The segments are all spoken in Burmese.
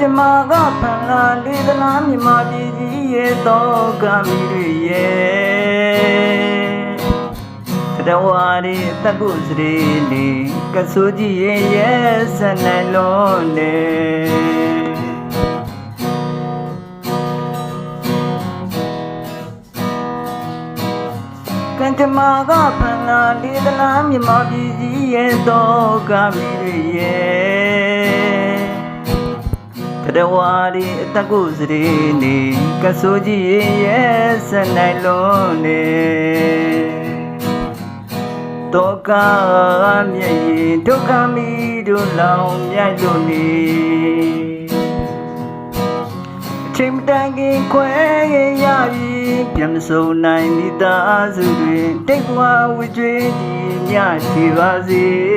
တမာကဖန်လာလေးသလားမြမပြည်ကြီးရဲ့တော့ကမီတွေရဲ့တဝါရီတကုစရီနေကဆူကြီးရဲ့ရဲ့စနေလုံးနေကံတမာကဖန်လာလေးသလားမြမပြည်ကြီးရဲ့တော့ကမီတွေရဲ့ တရဝါဒီအတကုစရီနေကဆိုကြီးရဲ့စနိုင်လုံးနေတော့ကမြည်ရင်ဒုက္ခမီတို့လောင်မြိုက်လို့နေအချိန်မတန်ခင်ခွဲရင်ရပြီပြန်မစုံနိုင်မိသားစုတွေတိတ်ကွာဝကြွေးဒီညရှိပါစေ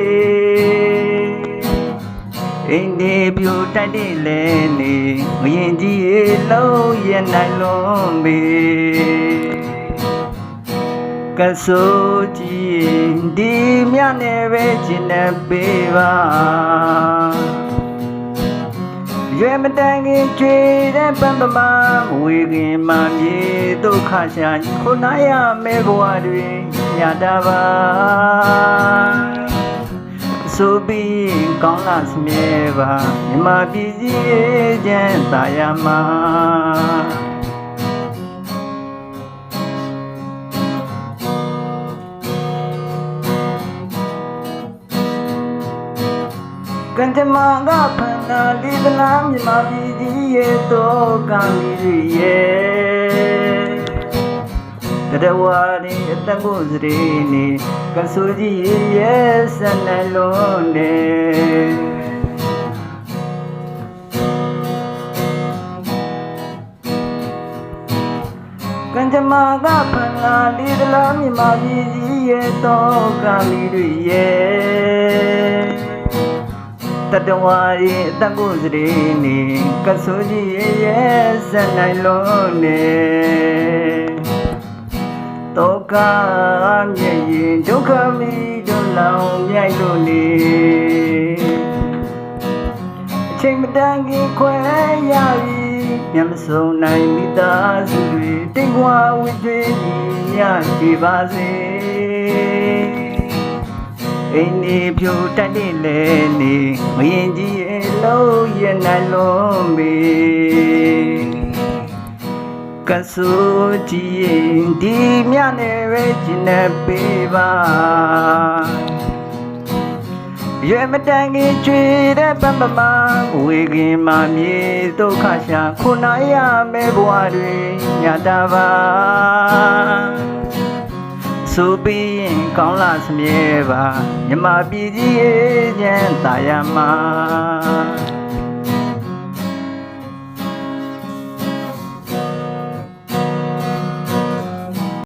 အိမ်ဒီပြိုတိုက်တဲ့လဲနေငရင်ကြီးရေလုံးရနိုင်လုံးပေကဆိုကြည့်ဒီမြနဲ့ပဲကျင်နေပေးပါရွယ်မတန်ခင်ကြွေတဲ့ပန်းပမာဝေခင်မှမြေဒုက္ခရှာခုနာရမဲဘဝတွင်ညတာပါ ဆိုပြီးကောင်းလာစမြဲပါမြမပြည်စည်းရဲ့ကျန်သာယာမှာကံတမကဖန်နာလေးသလားမြမပြည်ကြီးရဲ့တော့ကံလေးတွေရဲ့ တရဝါရီအတကုစရီနေကဆူကြီးရဲ့စနှလုံးနေကံကြမ္မာကဖန်လာလေးသလားမြမပြည်ကြီးရဲ့တော့ကံလေးတွေရဲ့တတဝါရီအတကုစရီနေကဆူကြီးရဲ့စနိုင်လုံးနေ တောကမြည်ရင်ဒုက္ခမီဒုလောင်မြိုက်လို့နေအချိန်မတန်ခင်ခွဲရပြီပြန်မစုံနိုင်မိသားစုတွေတိတ်ဝါဝိတွေညရှိပါစေအိမ်နေဖြူတက်တဲ့လေနေမရင်ကြီးရဲ့လုံးရဲ့နှလုံးမေ ကဆူကြည့်ရင်ဒီမြနဲ့ပဲကျင်နေပေးပါရွယ်မတန်ကြီးကျွေတဲ့ပန်းပမဝေခင်မာမြေဒုက္ခရှာခုနာရမဲဘဝတွေညတာပါဆိုပြီးရင်ကောင်းလာစမြဲပါမြမပြည်ကြီးရဲ့ဉာဏ်သာယာမှာ